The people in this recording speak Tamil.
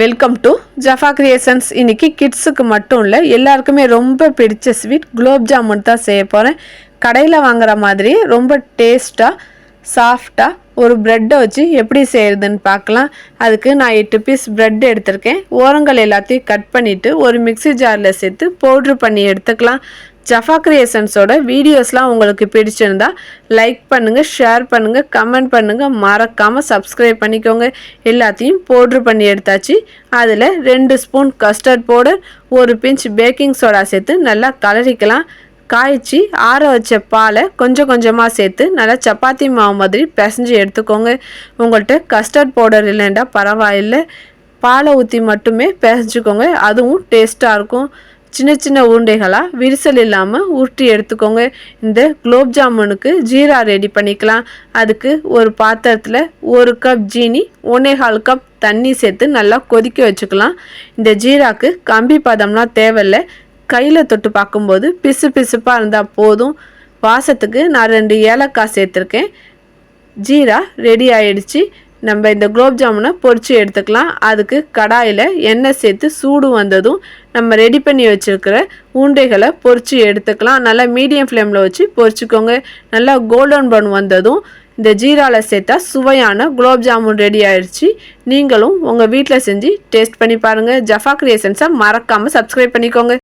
வெல்கம் டு ஜஃபா கிரியேஷன்ஸ் இன்னைக்கு கிட்ஸுக்கு மட்டும் இல்லை எல்லாருக்குமே ரொம்ப பிடிச்ச ஸ்வீட் குலோப் ஜாமுன் தான் செய்ய போகிறேன் கடையில் வாங்குற மாதிரி ரொம்ப டேஸ்ட்டாக சாஃப்டாக ஒரு ப்ரெட்டை வச்சு எப்படி செய்கிறதுன்னு பார்க்கலாம். அதுக்கு நான் எட்டு பீஸ் ப்ரெட் எடுத்திருக்கேன். ஓரங்கள் எல்லாத்தையும் கட் பண்ணிவிட்டு ஒரு மிக்ஸி ஜாரில் சேர்த்து பவுட்ரு பண்ணி எடுத்துக்கலாம். ஜஃபா கிரியேஷன்ஸோட வீடியோஸ்லாம் உங்களுக்கு பிடிச்சிருந்தா லைக் பண்ணுங்கள் ஷேர் பண்ணுங்கள் கமெண்ட் பண்ணுங்கள் மறக்காமல் சப்ஸ்கிரைப் பண்ணிக்கோங்க. எல்லாத்தையும் பவுட்ரு பண்ணி எடுத்தாச்சு. அதில் ரெண்டு ஸ்பூன் கஸ்டர்ட் பவுடர் ஒரு பிஞ்ச் பேக்கிங் சோடா சேர்த்து நல்லா கலரிக்கலாம் காய்ச்சி ஆற வச்ச பாலை கொஞ்சம் கொஞ்சமாக சேர்த்து நல்லா சப்பாத்தி மாவு மாதிரி பிசைஞ்சு எடுத்துக்கோங்க. உங்கள்கிட்ட கஸ்டர்ட் பவுடர் இல்லைண்டா பரவாயில்லை. பாலை ஊற்றி மட்டுமே பிசைஞ்சுக்கோங்க. அதுவும் டேஸ்ட்டாக இருக்கும். சின்ன சின்ன உருண்டைகளாக விரிசல் இல்லாமல் உருட்டி எடுத்துக்கோங்க. இந்த குலோப் ஜாமுனுக்கு ஜீரா ரெடி பண்ணிக்கலாம். அதுக்கு ஒரு பாத்திரத்தில் ஒரு கப் ஜீனி ஒன்னேகால் கப் தண்ணி சேர்த்து நல்லா கொதிக்க வச்சுக்கலாம். இந்த ஜீராக்கு கம்பி பதம்லாம் தேவையில்லை. கையில் தொட்டு பார்க்கும்போது பிசு பிசுப்பாக இருந்தால் போதும். வாசத்துக்கு நான் ரெண்டு ஏலக்காய் சேர்த்துருக்கேன். ஜீரா ரெடி ஆயிடுச்சு. நம்ம இந்த குலோப் ஜாமுனை பொறிச்சு எடுத்துக்கலாம். அதுக்கு கடாயில் எண்ணெய் சேர்த்து சூடு வந்ததும் நம்ம ரெடி பண்ணி வச்சுருக்கிற உருண்டைகளை பொறிச்சு எடுத்துக்கலாம். நல்லா மீடியம் ஃப்ளேமில் வச்சு பொறிச்சுக்கோங்க நல்லா கோல்டன் ப்ரௌன் வந்ததும் இந்த ஜீராவில் சேர்த்தா சுவையான குலோப் ஜாமுன் ரெடி ஆயிடுச்சு நீங்களும் உங்கள் வீட்டில் செஞ்சு டேஸ்ட் பண்ணி பாருங்கள் ஜஃபா கிரியேஷன்ஸை மறக்காமல் சப்ஸ்கிரைப் பண்ணிக்கோங்க.